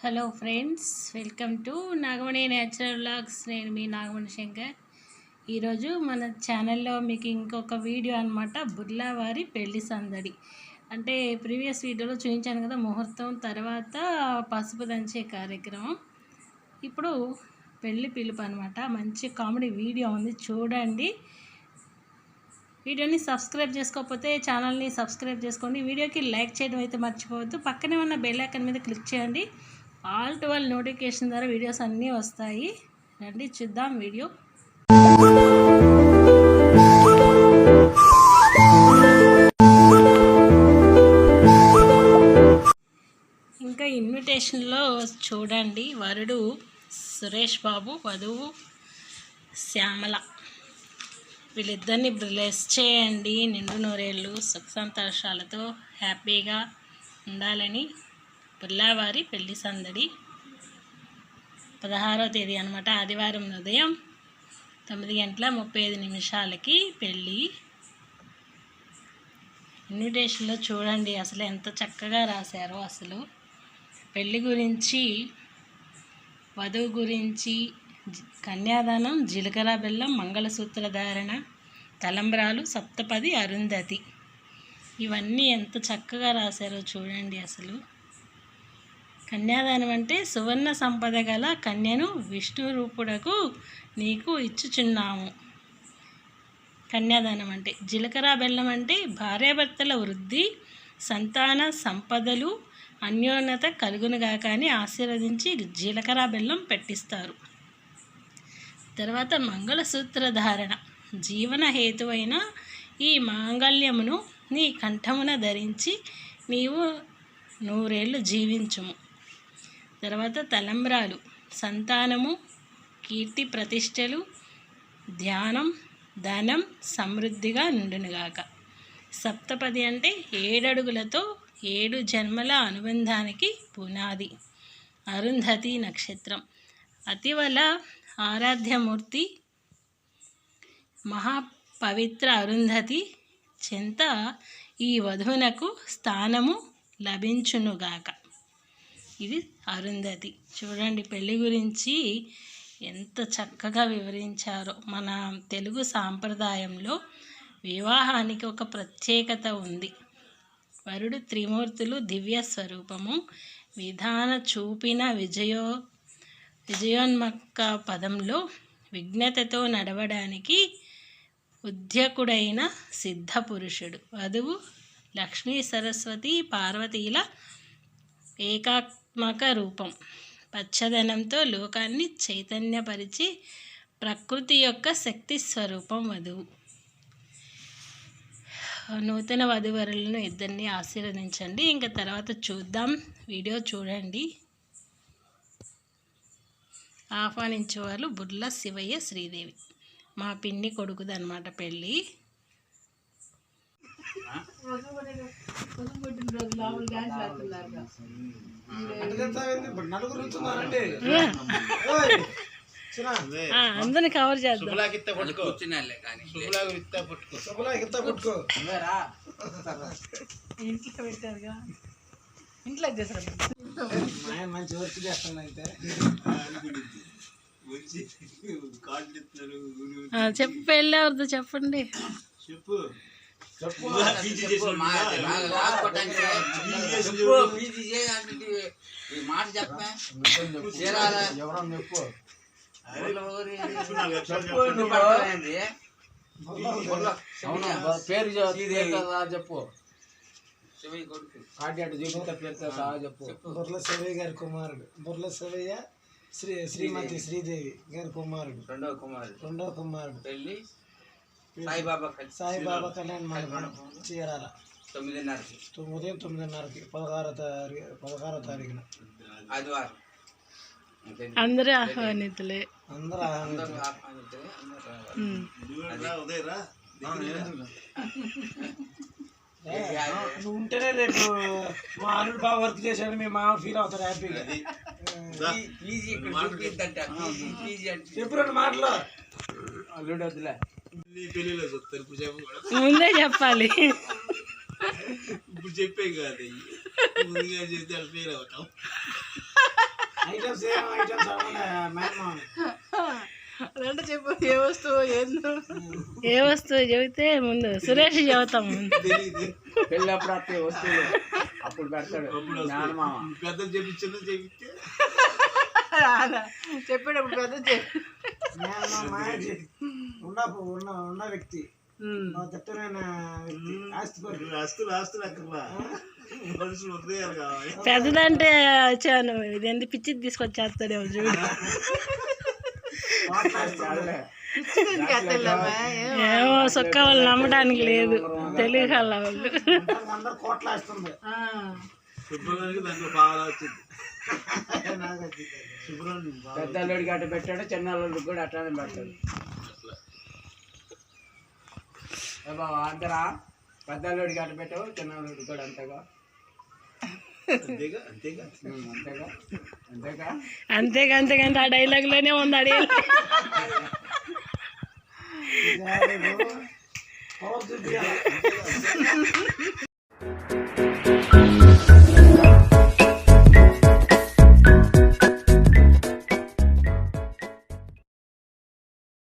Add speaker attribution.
Speaker 1: Hello friends welcome to Nagamani natural vlogs. నేను మీ నాగమణి శంకర్. ఈరోజు మన ఛానల్లో మీకు ఇంకొక వీడియో అనమాట బుర్లావారి పెళ్ళి సందడి. అంటే ప్రీవియస్ వీడియోలో చూపించాను కదా ముహూర్తం తర్వాత పసుపు దంచే కార్యక్రమం. ఇప్పుడు పెళ్ళి పిలుపు అనమాట మంచి కామెడీ వీడియో ఉంది చూడండి. వీడియోని సబ్స్క్రైబ్ చేసుకోకపోతే ఛానల్ని సబ్స్క్రైబ్ చేసుకోండి. వీడియోకి లైక్ చేయడం అయితే మర్చిపోవద్దు. పక్కనే ఉన్న బెల్ ఐకన్ మీద క్లిక్ చేయండి. ఆల్ ట్వెల్వ్ నోటిఫికేషన్ ద్వారా వీడియోస్ అన్నీ వస్తాయి. రండి చూద్దాం వీడియో. ఇంకా ఇన్విటేషన్లో చూడండి. వరుడు సురేష్ బాబు వధువు శ్యామల. వీళ్ళిద్దరిని బ్లెస్ చేయండి. నిండు నూరేళ్ళు సుఖ సంతోషాలతో హ్యాపీగా ఉండాలని పుల్లావారి పెళ్ళి సందడి. పదహారవ తేదీ అనమాట ఆదివారం ఉదయం తొమ్మిది గంటల ముప్పై ఐదు నిమిషాలకి పెళ్ళి. ఇన్విటేషన్లో చూడండి అసలు ఎంత చక్కగా రాశారో అసలు. పెళ్ళి గురించి వధువు గురించి కన్యాదానం జీలకర్ర బెల్లం మంగళసూత్ర ధారణ తలంబ్రాలు సప్తపది అరుంధతి. ఇవన్నీ ఎంత చక్కగా రాశారో చూడండి అసలు. కన్యాదానం అంటే సువర్ణ సంపద గల కన్యను విష్ణు రూపుడకు నీకు ఇచ్చుచున్నాము. కన్యాదానం అంటే జీలకర్ర బెల్లం అంటే భార్యాభర్తల వృద్ధి సంతాన సంపదలు అన్యోన్నత కలుగునుగాక అని ఆశీర్వదించి జీలకర్ర బెల్లం పెట్టిస్తారు. తర్వాత మంగళసూత్ర ధారణ. జీవన హేతువైన ఈ మాంగళ్యమును నీ కంఠమున ధరించి నీవు నూరేళ్ళు జీవించుము. తర్వాత తలంబ్రాలు. సంతానము కీర్తి ప్రతిష్టలు ధ్యానం ధనం సమృద్ధిగా నుండునుగాక. సప్తపది అంటే ఏడడుగులతో ఏడు జన్మల అనుబంధానికి పునాది. అరుంధతి నక్షత్రం. అతివల ఆరాధ్యమూర్తి మహాపవిత్ర అరుంధతి చెంత ఈ వధువునకు స్థానము లభించునుగాక. ఇది అరుంధతి. చూడండి పెళ్ళి గురించి ఎంత చక్కగా వివరించారో. మన తెలుగు సాంప్రదాయంలో వివాహానికి ఒక ప్రత్యేకత ఉంది. వరుడు త్రిమూర్తులు దివ్య స్వరూపము విధాన చూపిన విజయో విజయోన్మక్క పదంలో విఘ్నతతో నడవడానికి ఉద్యకుడైన సిద్ధ పురుషుడు వధువు లక్ష్మీ సరస్వతి పార్వతీల ఏకాత్మక రూపం. పచ్చదనంతో లోకాన్ని చైతన్యపరిచి ప్రకృతి యొక్క శక్తి స్వరూపం వధువు. నూతన వధువరులను ఇద్దరిని ఆశీర్వదించండి. ఇంకా తర్వాత చూద్దాం. వీడియో చూడండి. ఆహ్వానించేవాళ్ళు బుర్ల శివయ్య శ్రీదేవి. మా పిన్ని కొడుకుదనమాట పెళ్ళి. అందరిని కవర్ చేద్దాం. ఇంట్లో పెట్టారుగా. ఇంట్లో చేశారు
Speaker 2: ఆయన మంచి వర్క్ చేస్తాను అయితే.
Speaker 1: చెప్పి పెళ్ళి ఎవరిదో చెప్పండి.
Speaker 2: చెప్పు.
Speaker 3: మాట చెప్పా?
Speaker 2: చెప్పు. పేరు చెప్పు అటు చూపిస్తా పేరుతో సహా చెప్పు బుర్ల శివయ్య గారి కుమారుడు. బుర్ల శివయ్య శ్రీ శ్రీమతి శ్రీదేవి. గారి కుమారుడు.
Speaker 3: రెండవ కుమారుడు.
Speaker 2: రెండో కుమారుడు.
Speaker 3: పెళ్ళి సాయిబాబా
Speaker 2: సాయిబాబా కళ్యాణ్ మండపం చీరాల.
Speaker 3: తొమ్మిదిన్నరకి.
Speaker 2: తొమ్మిది ఉదయం తొమ్మిదిన్నరకి పదహారో తారీఖు పదహారో తారీఖున.
Speaker 3: ఆదివారం.
Speaker 1: అందరూ ఆహ్వానితులే.
Speaker 2: అందరూ నువ్వు ఉంటేనే రేపు మా అల్లుడు బాగా వర్క్ చేశాడు మీ మామ ఫీల్ అవుతారు హ్యాపీగా. చెప్పు రెండు మాటలు. అల్లుడు వద్దులే.
Speaker 1: ముందే చెప్పాలి.
Speaker 4: ఇప్పుడు చెప్పే కాదు ముందుగా చెప్తే ఫెయిల్ అవుతాం. రెండు చెప్పు ఏ వస్తువు ఏందో?
Speaker 1: ఏ వస్తువు చెబితే ముందు సురేష్ చెబుతాం ముందు.
Speaker 3: పెళ్ళప్పుడు వస్తాయి వస్తువులు అప్పుడు పెడతాడు. నానమామ
Speaker 4: రాదా? చెప్పేటప్పుడు పెద్ద చెప్పు
Speaker 2: ఉన్న ఉన్న ఉన్న వ్యక్తి.
Speaker 5: ఆస్తులు ఆస్తులు అక్కడ మనుషులు హృదయాలు కావాలి.
Speaker 1: పెద్దదంటే వచ్చాను. ఇదేంటి పిచ్చి తీసుకొచ్చేస్తాడేమో చూడు? ఏమో. సొక్క వాళ్ళు నమ్మడానికి లేదు. తెలుగు వాళ్ళ
Speaker 5: శుభ్రానికి దాంట్లో బాగా వచ్చింది.
Speaker 3: పెద్ద అల్లుడికి అట్ట పెట్టాడు చిన్న అల్లుడికి కూడా అట్లానే పెడతాడు ఏ బావ అంతరా పెద్ద అల్లుడికి అట్ట పెట్టావు చిన్న అల్లుడికి కూడా అంతేగా.
Speaker 5: అంతేగా. అంతేగా?
Speaker 1: ఆ డైలాగ్లోనే ఉంది
Speaker 2: చూపించాలి